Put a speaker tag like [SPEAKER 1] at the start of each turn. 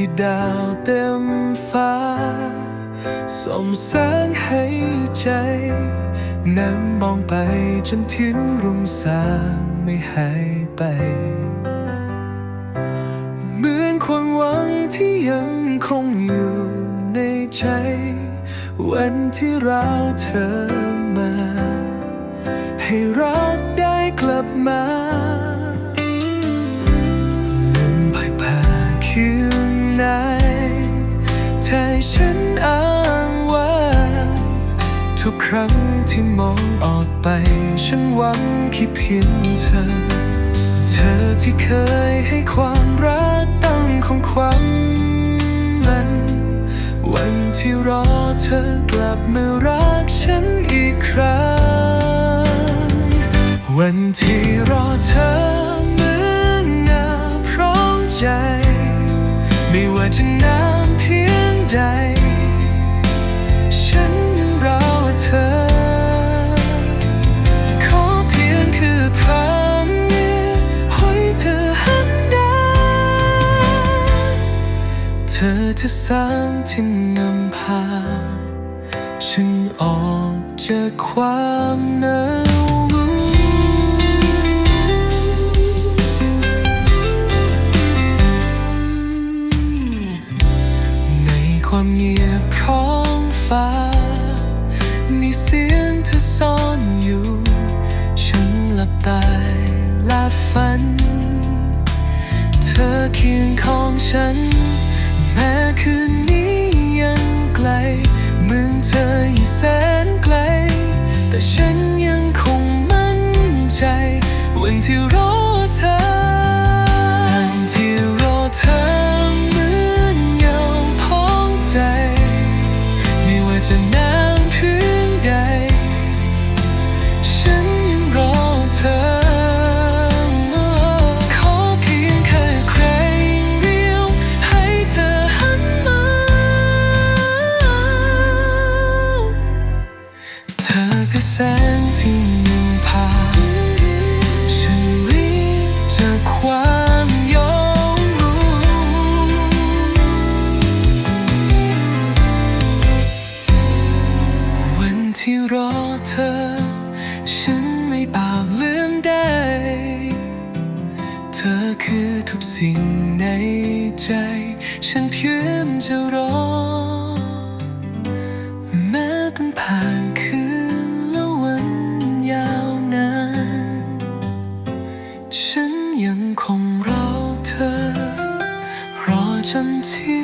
[SPEAKER 1] ที่ดาวเต็มฟ้าส่องแสงให้ใจนั่งมองไปจนทิ้นรุ่งสางไม่หายไป เหมือนความหวังที่ยังคงอยู่ในใจ วันที่เราเธอมา ให้รักได้กลับมา ทุกครั้งที่มองออกไป ฉันหวังแค่เพียงเธอ เธอที่เคยให้ความรักตั้งของความมัน วันที่รอเธอกลับมารักฉันอีกครั้ง วันที่รอเธอเหมือนนาพร้อมใจ ไม่ว่าจะนาน ธอจะสามที่นำพา ฉันออกจากความหนาในความเงียบของฟ้า มีเสียงเธอซ่อนอยู่ ฉันหลับตาและฝัน เธอเคียงของฉัน แม้คืนนี้ยังไกลเมืองเธอยังแสนไกล แต่ฉันยังคงมั่นใจวันที่รอ อคือแสงที่นำพาฉันรีบจากความยอมรู้วันที่รอเธอ ฉันไม่อาจลืมได้ เธอคือทุกสิ่งในใจ ฉันเพียงจะรอ ฉันยังคงรอเธอ รอจนที่